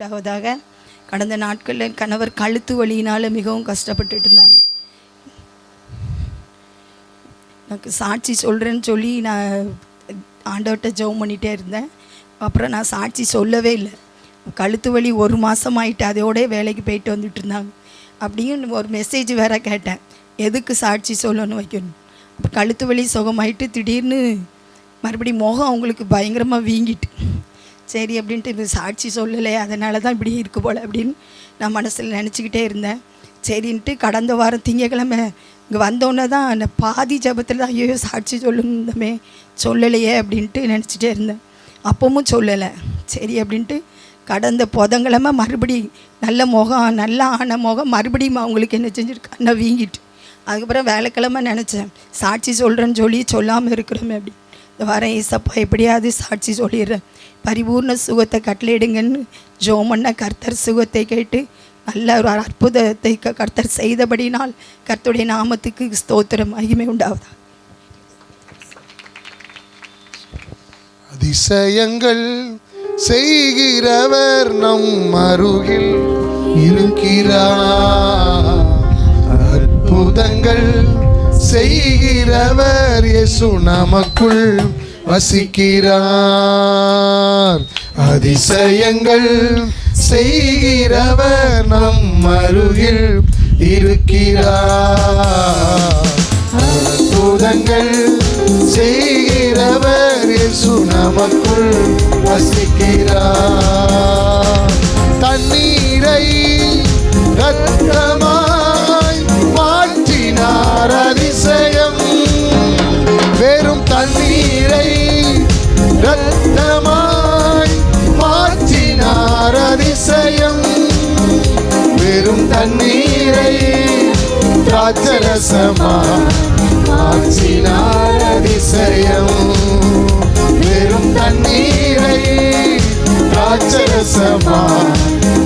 இரண்டாவதாக கடந்த நாட்களில் கணவர் கழுத்து வலியினால் மிகவும் கஷ்டப்பட்டுட்டு இருந்தாங்க. எனக்கு சாட்சி சொல்கிறேன்னு சொல்லி நான் ஆண்டவர்கிட்ட ஜெபம் பண்ணிகிட்டே இருந்தேன். அப்புறம் நான் சாட்சி சொல்லவே இல்லை. கழுத்து வலி ஒரு மாதம் ஆயிட்டு அதோட வேலைக்கு போயிட்டு வந்துட்டு இருந்தாங்க. அப்படியும் ஒரு மெசேஜ் வேற கேட்டேன். எதுக்கு சாட்சி சொல்லணும் வைக்கணும்? கழுத்து வலி சுகமாயிட்டு திடீர்னு மறுபடியும் முகம் அவங்களுக்கு பயங்கரமாக வீங்கிட்டு. சரி அப்படின்ட்டு இது சாட்சி சொல்லலை அதனால தான் இப்படி இருக்கு போல் அப்படின்னு நான் மனசில் நினச்சிக்கிட்டே இருந்தேன். சரின்ட்டு கடந்த வாரம் திங்கக்கிழமை இங்கே வந்தோன்னே தான் அந்த பாதி ஜபத்தில் தான் ஐயோ சாட்சி சொல்லணுமே சொல்லலையே அப்படின்ட்டு நினச்சிட்டே இருந்தேன். அப்பவும் சொல்லலை. சரி அப்படின்ட்டு கடந்த புதங்கிழமை மறுபடி நல்ல முகம் நல்லா ஆன முகம் மறுபடியும் அவங்களுக்கு என்ன செஞ்சுருக்கு? கண்ணை வீங்கிட்டு. அதுக்கப்புறம் வேலைக்கிழமை நினச்சேன். சாட்சி சொல்கிறேன்னு சொல்லி சொல்லாமல் இருக்கிறோமே அப்படி. இந்த வாரம் ஏசப்பா எப்படியாவது சாட்சி சொல்லிடுறேன். பரிபூர்ண சுகத்தை கட்டளையிடுங்கன்னு ஜோமன்ன கர்த்தர் சுகத்தை கேட்டு நல்ல ஒரு அற்புதத்தை க- கர்த்தர் செய்தபடினால் கர்த்தருடைய நாமத்துக்கு ஸ்தோத்திரம் மகிமை உண்டாவதா அதிசயங்கள் செய்கிறவர் நம் அருகில் இருக்கிறார். அற்புதங்கள் செய்கிறவர் இயேசு நமக்குள் வசிக்கிறார். அதிசயங்கள் செய்கிறவர் நம் அருகில் இருக்கிறார். அற்புதங்கள் செய்கிறவர் இயேசு நமக்குள் வசிக்கிறார். தண்ணீரை ரத்தமாய் வெறும் தண்ணீரை ரத்தமாய் மாற்றினார் அதிசயம். வெறும் தண்ணீரை திராட்சரசமா மாற்றினார் அதிசயம். வெறும் தண்ணீரை திராட்சரசமா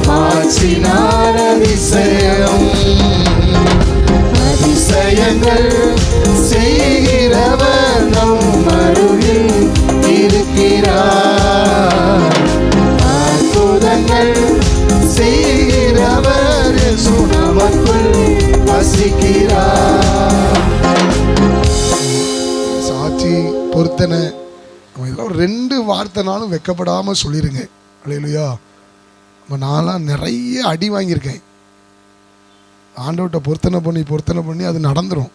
மாற்றினார் அதிசயம். அதிசயங்கள் செய்கிறவர் நம்ம ஒரு ரெண்டு வார்த்தைனாலும் வைக்கப்படாமல் சொல்லிடுங்க அலையிலுயா. நம்ம நான்லாம் நிறைய அடி வாங்கியிருக்கேன். ஆண்டவர்கிட்ட பொருத்தனை பண்ணி பொருத்தனை பண்ணி அது நடந்துரும்.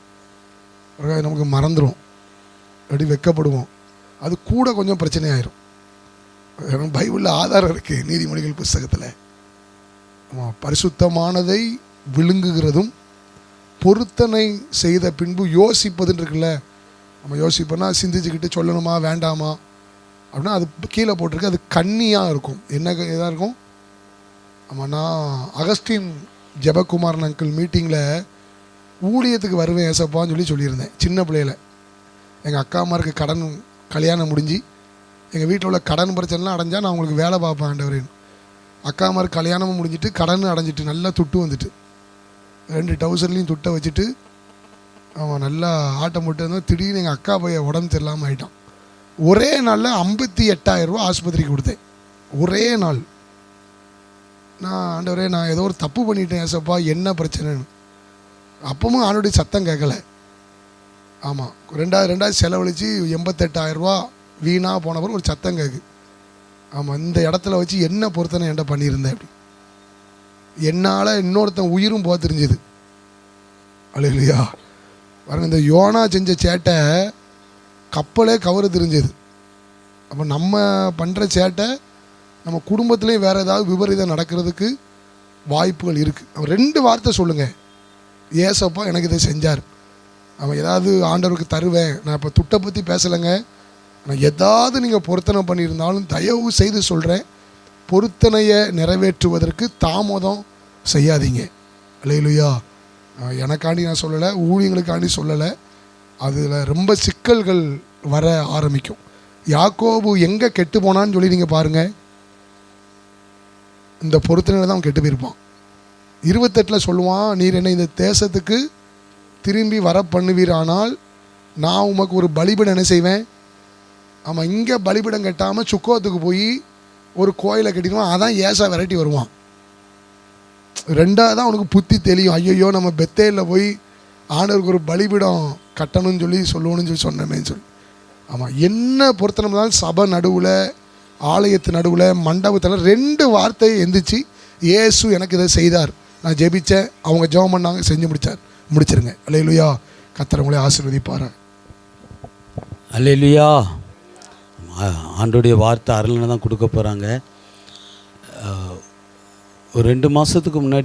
நமக்கு மறந்துடும் அப்படி வெக்கப்படுவோம். அது கூட கொஞ்சம் பிரச்சனை ஆயிரும் எனக்கு பைபிளில் ஆதாரம் இருக்குது நீதிமொழிகள் புஸ்தகத்தில். ஆமாம் பரிசுத்தமானதை விழுங்குகிறதும் பொருத்தனை செய்த பின்பு யோசிப்பதுன்னு இருக்குல்ல. நம்ம யோசிப்போன்னா சிந்திச்சுக்கிட்டு சொல்லணுமா வேண்டாமா? அப்படின்னா அது கீழே போட்டிருக்கு அது கன்னியாக இருக்கும். என்ன இதாக இருக்கும்? ஆமாம் நான் அகஸ்டின் ஜெபகுமாரன் அங்கிள் மீட்டிங்கில் ஊழியத்துக்கு வருவேன் ஏசப்பான்னு சொல்லி சொல்லியிருந்தேன் சின்ன பிள்ளையில். எங்கள் அக்கா அம்மாருக்கு கடன் கல்யாணம் முடிஞ்சு எங்கள் வீட்டில் உள்ள கடன் பிரச்சனைலாம் அடைஞ்சால் நான் உங்களுக்கு வேலை பார்ப்பேன் ஆண்டவரேன்னு அக்கா அம்மாருக்கு கல்யாணமும் முடிஞ்சிட்டு கடன் அடைஞ்சிட்டு நல்லா துட்டு வந்துட்டு. ரெண்டு டவுசர்லேயும் துட்டை வச்சுட்டு அவன் நல்லா ஆட்டம் போட்டு இருந்தால் திடீர்னு எங்கள் அக்கா பையன் உடம்பு தெரியாமல் ஆகிட்டான் ஒரே நாளில் ஐம்பத்தி எட்டாயிரம் ரூபா ஆஸ்பத்திரிக்கு கொடுத்தேன். ஒரே நாள். நான் ஆண்டவரே நான் ஏதோ ஒரு தப்பு பண்ணிட்டேன் ஏசப்பா என்ன பிரச்சனைன்னு. அப்பவும் ஆளுடைய சத்தம் கேட்கல. ஆமாம் ரெண்டாவது ரெண்டாவது செலவழித்து எண்பத்தெட்டாயிரம் ரூபா வீணாக போனப்பறம் ஒரு சத்தம் கேட்கு ஆமாம் இந்த இடத்துல வச்சு என்ன பொருத்தனை என்கிட்ட பண்ணியிருந்தேன் அப்படி. என்னால் இன்னொருத்தன் உயிரும் போக தெரிஞ்சுது. அழுகலையா பாருங்க இந்த யோனா செஞ்ச சேட்டை கப்பலே கவரு தெரிஞ்சது. அப்போ நம்ம பண்ணுற சேட்டை நம்ம குடும்பத்துலேயும் வேறு ஏதாவது விபரீதம் நடக்கிறதுக்கு வாய்ப்புகள் இருக்குது அவன் ரெண்டு வார்த்தை சொல்லுங்கள் ஏசப்பா எனக்கு இதை செஞ்சார். அவன் ஏதாவது ஆண்டவருக்கு தருவேன். நான் இப்போ துட்டை பற்றி பேசலைங்க. நான் எதாவது நீங்கள் பொருத்தனை பண்ணியிருந்தாலும் தயவு செய்து சொல்கிறேன் பொருத்தனையை நிறைவேற்றுவதற்கு தாமதம் செய்யாதீங்க. இல்லையிலுயா எனக்காண்டி நான் சொல்லலை ஊழியங்களுக்காண்டி சொல்லலை. அதில் ரொம்ப சிக்கல்கள் வர ஆரம்பிக்கும். யாக்கோபு எங்கே கெட்டு போனான்னு சொல்லி நீங்கள் பாருங்கள் இந்த பொருத்தனையில் தான் அவன் கெட்டு போயிருப்பான். இருபத்தெட்டில் சொல்லுவான் நீர் என்னை இந்த தேசத்துக்கு திரும்பி வர பண்ணுவீரானால் நான் உமக்கு ஒரு பலிபீடம் என்ன செய்வேன்? ஆமாம் இங்கே பலிபீடம் கட்டாமல் சுக்கோத்துக்கு போய் ஒரு கோயிலை கட்டிடுவான் அதான் ஏசா விரட்டி வருவான். ரெண்டாவது தான் அவனுக்கு புத்தி தெரியும் ஐயோ நம்ம பெத்தேலில் போய் ஆண்டவருக்கு ஒரு பலிபீடம் கட்டணும்னு சொல்லி சொல்லணும்னு சொல்லி சொன்னமேன்னு சொல்லி. ஆமாம் என்ன பொறுத்தனம்னாலும் சபை நடுவில் ஆலயத்து நடுவில் மண்டபத்தில் ரெண்டு வார்த்தையை எந்திரிச்சு இயேசு எனக்கு இதை செய்தார். நான் ஜெபித்தேன் அவங்க ஜெபம் பண்ணாங்க செஞ்சு முடிச்சார். முடிச்சிருங்க. அலையிலுயா கத்திரவங்களே ஆசீர்வதிப்பாரா அலையிலுயா ஆண்டோடைய வார்த்தை அருள்னு தான் கொடுக்க போகிறாங்க ஒரு ரெண்டு மாதத்துக்கு முன்னாடி